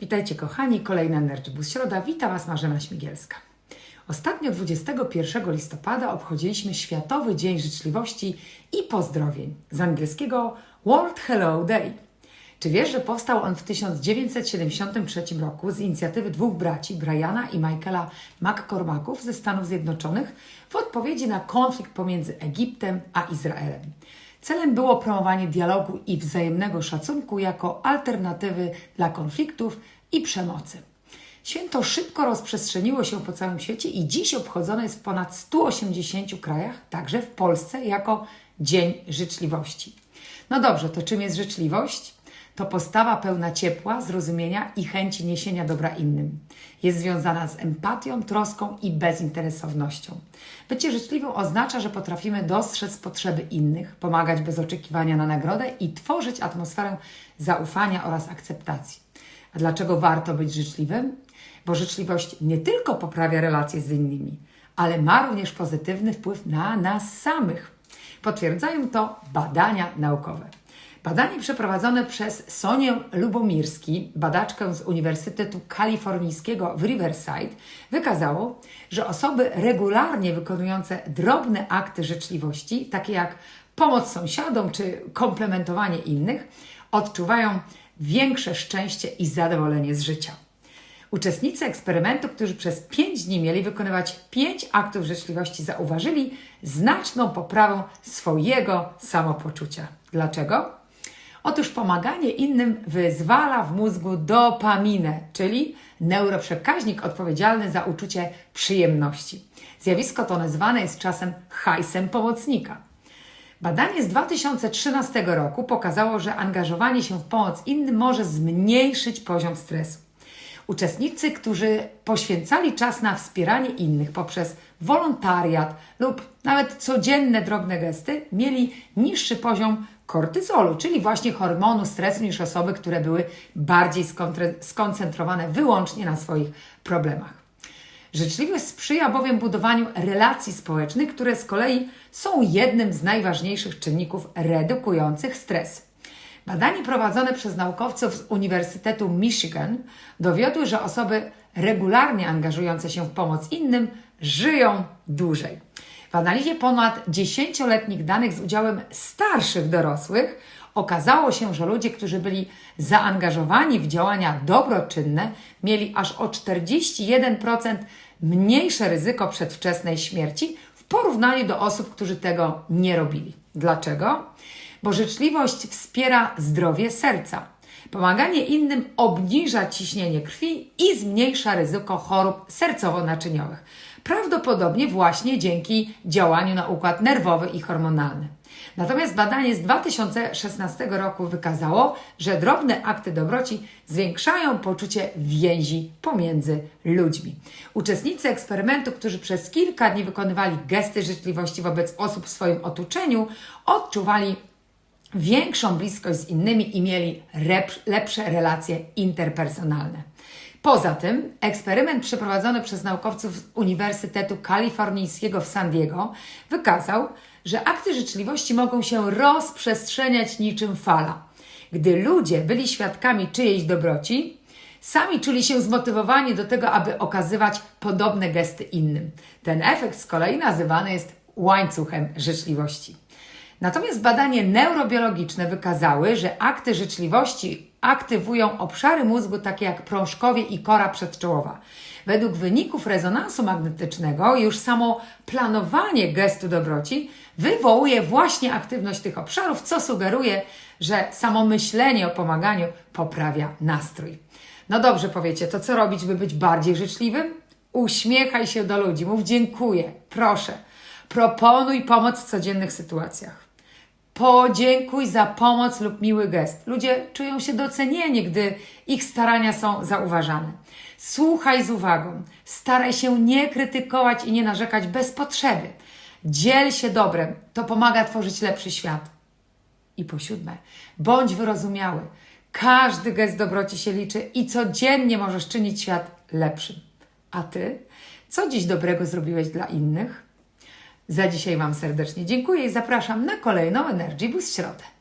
Witajcie kochani, kolejna Energy Boost Środa. Witam Was Marzena Śmigielska. Ostatnio 21 listopada obchodziliśmy Światowy Dzień Życzliwości i Pozdrowień z angielskiego World Hello Day. Czy wiesz, że powstał on w 1973 roku z inicjatywy dwóch braci, Briana i Michaela McCormacków ze Stanów Zjednoczonych w odpowiedzi na konflikt pomiędzy Egiptem a Izraelem. Celem było promowanie dialogu i wzajemnego szacunku jako alternatywy dla konfliktów i przemocy. Święto szybko rozprzestrzeniło się po całym świecie i dziś obchodzone jest w ponad 180 krajach, także w Polsce, jako Dzień Życzliwości. No dobrze, to czym jest życzliwość? To postawa pełna ciepła, zrozumienia i chęci niesienia dobra innym. Jest związana z empatią, troską i bezinteresownością. Bycie życzliwym oznacza, że potrafimy dostrzec potrzeby innych, pomagać bez oczekiwania na nagrodę i tworzyć atmosferę zaufania oraz akceptacji. A dlaczego warto być życzliwym? Bo życzliwość nie tylko poprawia relacje z innymi, ale ma również pozytywny wpływ na nas samych. Potwierdzają to badania naukowe. Badanie przeprowadzone przez Sonię Lubomirski, badaczkę z Uniwersytetu Kalifornijskiego w Riverside, wykazało, że osoby regularnie wykonujące drobne akty życzliwości, takie jak pomoc sąsiadom czy komplementowanie innych, odczuwają większe szczęście i zadowolenie z życia. Uczestnicy eksperymentu, którzy przez 5 dni mieli wykonywać 5 aktów życzliwości, zauważyli znaczną poprawę swojego samopoczucia. Dlaczego? Otóż pomaganie innym wyzwala w mózgu dopaminę, czyli neuroprzekaźnik odpowiedzialny za uczucie przyjemności. Zjawisko to nazywane jest czasem hajsem pomocnika. Badanie z 2013 roku pokazało, że angażowanie się w pomoc innym może zmniejszyć poziom stresu. Uczestnicy, którzy poświęcali czas na wspieranie innych poprzez wolontariat lub nawet codzienne drobne gesty, mieli niższy poziom kortyzolu, czyli właśnie hormonu stresu niż osoby, które były bardziej skoncentrowane wyłącznie na swoich problemach. Życzliwość sprzyja bowiem budowaniu relacji społecznych, które z kolei są jednym z najważniejszych czynników redukujących stres. Badanie prowadzone przez naukowców z Uniwersytetu Michigan dowiodły, że osoby regularnie angażujące się w pomoc innym żyją dłużej. W analizie ponad 10-letnich danych z udziałem starszych dorosłych okazało się, że ludzie, którzy byli zaangażowani w działania dobroczynne, mieli aż o 41% mniejsze ryzyko przedwczesnej śmierci w porównaniu do osób, którzy tego nie robili. Dlaczego? Bo życzliwość wspiera zdrowie serca. Pomaganie innym obniża ciśnienie krwi i zmniejsza ryzyko chorób sercowo-naczyniowych. Prawdopodobnie właśnie dzięki działaniu na układ nerwowy i hormonalny. Natomiast badanie z 2016 roku wykazało, że drobne akty dobroci zwiększają poczucie więzi pomiędzy ludźmi. Uczestnicy eksperymentu, którzy przez kilka dni wykonywali gesty życzliwości wobec osób w swoim otoczeniu, odczuwali większą bliskość z innymi i mieli lepsze relacje interpersonalne. Poza tym, eksperyment przeprowadzony przez naukowców z Uniwersytetu Kalifornijskiego w San Diego wykazał, że akty życzliwości mogą się rozprzestrzeniać niczym fala. Gdy ludzie byli świadkami czyjejś dobroci, sami czuli się zmotywowani do tego, aby okazywać podobne gesty innym. Ten efekt z kolei nazywany jest łańcuchem życzliwości. Natomiast badania neurobiologiczne wykazały, że akty życzliwości aktywują obszary mózgu takie jak prążkowie i kora przedczołowa. Według wyników rezonansu magnetycznego już samo planowanie gestu dobroci wywołuje właśnie aktywność tych obszarów, co sugeruje, że samo myślenie o pomaganiu poprawia nastrój. No dobrze powiecie, to co robić, by być bardziej życzliwym? Uśmiechaj się do ludzi, mów dziękuję, proszę. Proponuj pomoc w codziennych sytuacjach. Podziękuj za pomoc lub miły gest. Ludzie czują się docenieni, gdy ich starania są zauważane. Słuchaj z uwagą. Staraj się nie krytykować i nie narzekać bez potrzeby. Dziel się dobrem. To pomaga tworzyć lepszy świat. I po siódme, bądź wyrozumiały. Każdy gest dobroci się liczy i codziennie możesz czynić świat lepszym. A ty? Co dziś dobrego zrobiłeś dla innych? Za dzisiaj Wam serdecznie dziękuję i zapraszam na kolejną Energy Boost Środę.